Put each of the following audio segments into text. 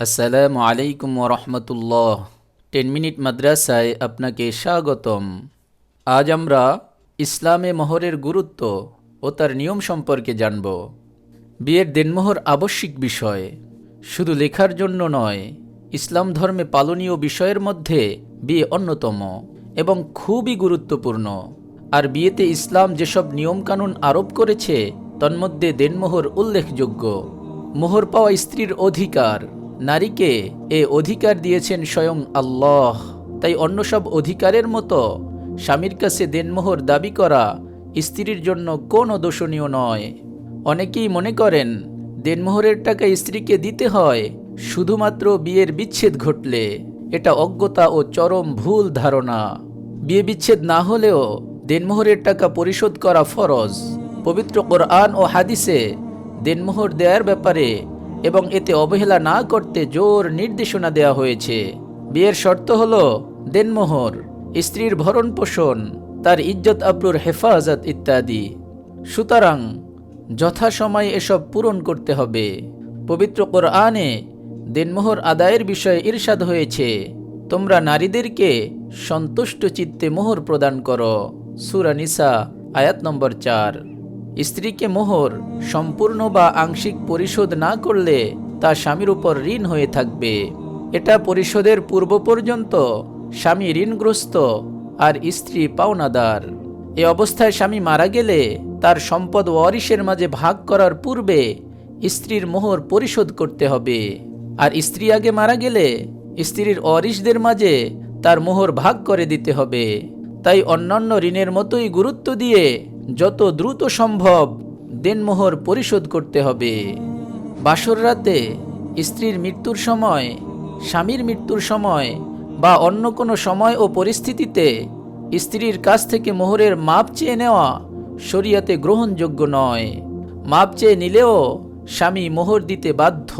আসসালামু আলাইকুম রহমতুল্লাহ। Ten minute মাদ্রাসায় আপনাকে স্বাগতম। আজ আমরা ইসলামে মোহরের গুরুত্ব ও তার নিয়ম সম্পর্কে জানব। বিয়ের দেনমোহর আবশ্যিক বিষয়। শুধু লেখার জন্য নয়, ইসলাম ধর্মে পালনীয় বিষয়ের মধ্যে বিয়ে অন্যতম এবং খুবই গুরুত্বপূর্ণ। আর বিয়েতে ইসলাম যেসব নিয়মকানুন আরোপ করেছে, তন্মধ্যে দেনমোহর উল্লেখযোগ্য। মোহর পাওয়া স্ত্রীর অধিকার। নারীকে এ অধিকার দিয়েছেন স্বয়ং আল্লাহ। তাই অন্য সব অধিকারের মতো স্বামীর কাছে দেনমোহর দাবি করা স্ত্রীর জন্য কোনো দোষণীয় নয়। অনেকেই মনে করেন, দেনমোহরের টাকা স্ত্রীকে দিতে হয়, শুধুমাত্র বিয়ের বিচ্ছেদ ঘটলে। এটা অজ্ঞতা ও চরম ভুল ধারণা। বিয়ে বিচ্ছেদ না হলেও দেনমোহরের টাকা পরিশোধ করা ফরজ। পবিত্র কোরআন ও হাদিসে দেনমোহর দেওয়ার ব্যাপারে এবং এতে অবহেলা না করতে জোর নির্দেশনা দেওয়া হয়েছে। বিয়ের শর্ত হল দেনমোহর, স্ত্রীর ভরণ পোষণ, তার ইজ্জত আব্রুর হেফাজত ইত্যাদি। সুতরাং যথাসময়ে এসব পূরণ করতে হবে। পবিত্র কোরআনে দেনমোহর আদায়ের বিষয়ে ইরশাদ হয়েছে, তোমরা নারীদেরকে সন্তুষ্ট চিত্তে মোহর প্রদান করো। সুরা নিসা, আয়াত নম্বর চার। স্ত্রীকে মোহর, সম্পূর্ণ বা আংশিক পরিশোধ না করলে তা স্বামীর উপর ঋণ হয়ে থাকবে। এটা পরিশোধের পূর্ব পর্যন্ত স্বামী ঋণগ্রস্ত আর স্ত্রী পাওনাদার। এ অবস্থায় স্বামী মারা গেলে তার সম্পদ ওয়ারিশের মাঝে ভাগ করার পূর্বে স্ত্রীর মোহর পরিশোধ করতে হবে। আর স্ত্রী আগে মারা গেলে স্ত্রীর অরিশদের মাঝে তার মোহর ভাগ করে দিতে হবে। তাই অন্যান্য ঋণের মতোই গুরুত্ব দিয়ে যত দ্রুত সম্ভব দেনমোহর পরিশোধ করতে হবে। বাসর রাতে স্ত্রীর মৃত্যুর সময়, স্বামীর মৃত্যুর সময় বা অন্য কোনো সময় ও পরিস্থিতিতে স্ত্রীর কাছ থেকে মোহরের মাপ চেয়ে নেওয়া শরিয়াতে গ্রহণযোগ্য নয়। মাপ চেয়ে নিলেও স্বামী মোহর দিতে বাধ্য।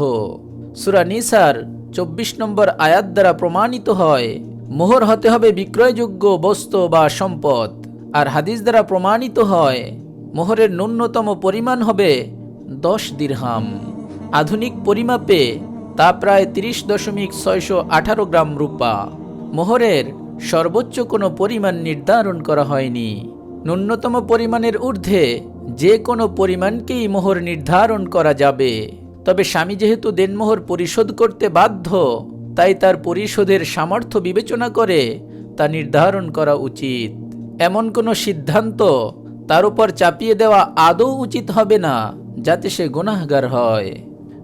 সুরা নিসার চব্বিশ নম্বর আয়াত দ্বারা প্রমাণিত হয়, মোহর হতে হবে বিক্রয়যোগ্য বস্তু বা সম্পদ। আর হাদিস দ্বারা প্রমাণিত হয়, মোহরের ন্যূনতম পরিমাণ হবে দশ দিরহাম। আধুনিক পরিমাপে তা প্রায় তিরিশ দশমিক ছয়শো আঠারো গ্রাম রূপা। মোহরের সর্বোচ্চ কোনো পরিমাণ নির্ধারণ করা হয়নি। ন্যূনতম পরিমাণের ঊর্ধ্বে যে কোনো পরিমাণকেই মোহর নির্ধারণ করা যাবে। তবে স্বামী যেহেতু দেনমোহর পরিশোধ করতে বাধ্য, তাই তার পরিশোধের সামর্থ্য বিবেচনা করে তা নির্ধারণ করা উচিত। এমন কোনো সিদ্ধান্ত তার উপর চাপিয়ে দেওয়া আদৌ উচিত হবে না, যাতে সে গুনাহগার হয়।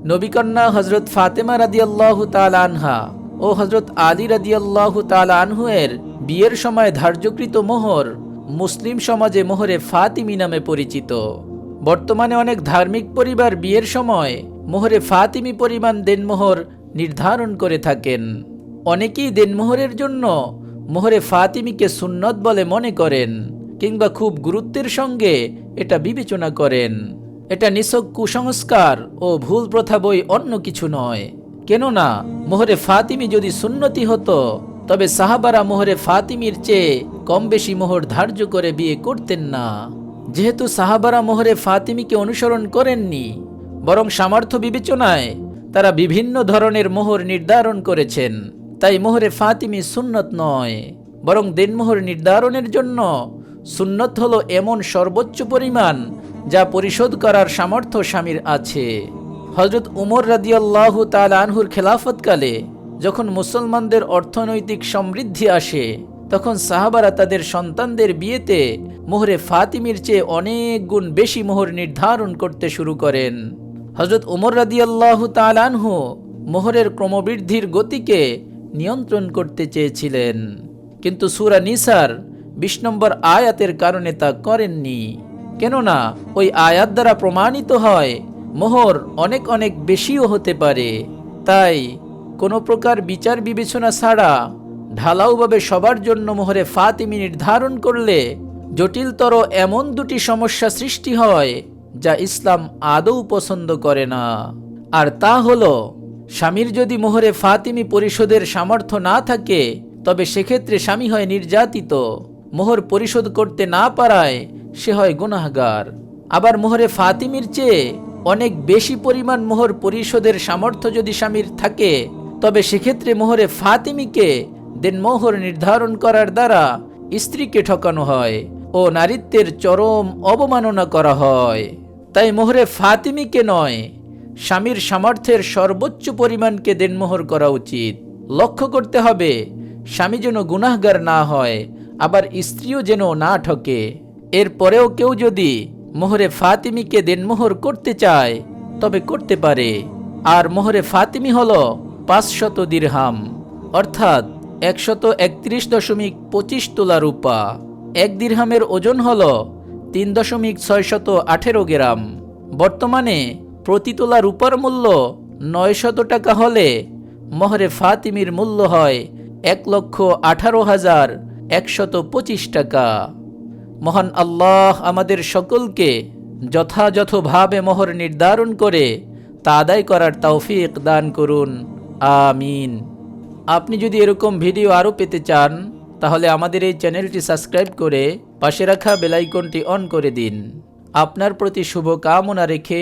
নবীকন্যা হজরত ফাতেমা রাদিয়াল্লাহু তাআলা আনহা ও হজরত আলী রাদিয়াল্লাহু তাআলা আনহু এর বিয়ের সময় ধার্যকৃত মোহর মুসলিম সমাজে মোহরে ফাতিমি নামে পরিচিত। বর্তমানে অনেক ধার্মিক পরিবার বিয়ের সময় মোহরে ফাতিমি পরিমাণ দেনমোহর নির্ধারণ করে থাকেন। অনেকেই দেনমোহরের জন্য মোহরে ফাতিমিকে সুন্নত বলে মনে করেন কিংবা খুব গুরুত্বের সঙ্গে এটা বিবেচনা করেন। এটা নিছক কুসংস্কার ও ভুল প্রথা বই অন্য কিছু নয়। কেননা, মোহরে ফাতিমি যদি সুন্নতি হতো, তবে সাহাবারা মোহরে ফাতিমির চেয়ে কম বেশি মোহর ধার্য করে বিয়ে করতেন না। যেহেতু সাহাবারা মোহরে ফাতিমিকে অনুসরণ করেননি, বরং সামর্থ্য বিবেচনায় তারা বিভিন্ন ধরনের মোহর নির্ধারণ করেছেন। তাই মোহরে ফাতিমি সুন্নত নয়, বরং দেনমোহর নির্ধারণের জন্য সুন্নত হলো এমন সর্বোচ্চ পরিমাণ যা পরিশোধ করার সামর্থ্য স্বামীর আছে। হজরত উমর রাদিয়াল্লাহু তাআলা আনহুর খেলাফতকালে যখন মুসলমানদের অর্থনৈতিক সমৃদ্ধি আসে, তখন সাহাবারা তাদের সন্তানদের বিয়েতে মোহরে ফাতিমির চেয়ে অনেক গুণ বেশি মোহর নির্ধারণ করতে শুরু করেন। হজরত উমর রাদিয়াল্লাহু তাআলা আনহু মোহরের ক্রমবৃদ্ধির গতিকে নিয়ন্ত্রণ করতে চেয়েছিলেন। কিন্তু সুরা নিসার বিশ নম্বর আয়াতের কারণে তা করেননি। কেননা ওই আয়াত দ্বারা প্রমাণিত হয়, মোহর অনেক অনেক বেশিও হতে পারে। তাই কোনো প্রকার বিচার বিবেচনা ছাড়া ঢালাওভাবে সবার জন্য মোহরে ফাতিমি নির্ধারণ করলে জটিলতর এমন দুটি সমস্যা সৃষ্টি হয়, যা ইসলাম আদৌ পছন্দ করে না। আর তা হলো স্বামীর যদি মোহরে ফাতিমি পরিশোধের সামর্থ্য না থাকে, তবে সেক্ষেত্রে স্বামী হয় নির্যাতিত। মোহর পরিশোধ করতে না পারায় সে হয় গুনাহগার। আবার মোহরে ফাতিমির চেয়ে অনেক বেশি পরিমাণ মোহর পরিশোধের সামর্থ্য যদি স্বামীর থাকে, তবে সেক্ষেত্রে মোহরে ফাতিমিকে দেন মোহর নির্ধারণ করার দ্বারা স্ত্রীকে ঠকানো হয় ও নারীত্বের চরম অবমাননা করা হয়। তাই মোহরে ফাতিমিকে নয় স্বামীর সামর্থ্যের সর্বোচ্চ পরিমাণকে দেনমোহর করা উচিত। লক্ষ্য করতে হবে, স্বামী যেন গুনাহগার না হয়, আবার স্ত্রীও যেন না ঠকে। এরপরেও কেউ যদি মোহরে ফাতিমিকে দেনমোহর করতে চায়, তবে করতে পারে। আর মোহরে ফাতিমি হল পাঁচশত দিরহাম, অর্থাৎ একশত একত্রিশ দশমিক পঁচিশ তোলা রূপা। এক দিরহামের ওজন হল তিন দশমিক ছয়শত আঠেরো গ্রাম। বর্তমানে প্রতি তোলা রূপার মূল্য নয়শত টাকা হলে মহরে ফাতিমির মূল্য হয় এক লক্ষ আঠারো হাজার একশত পঁচিশ টাকা। মহান আল্লাহ আমাদের সকলকে যথাযথভাবে মোহর নির্ধারণ করে তা আদায় করার তৌফিক দান করুন। আমিন। আপনি যদি এরকম ভিডিও আরও পেতে চান, তাহলে আমাদের এই চ্যানেলটি সাবস্ক্রাইব করে পাশে রাখা বেলাইকনটি অন করে দিন। আপনার প্রতি শুভ কামনা রেখে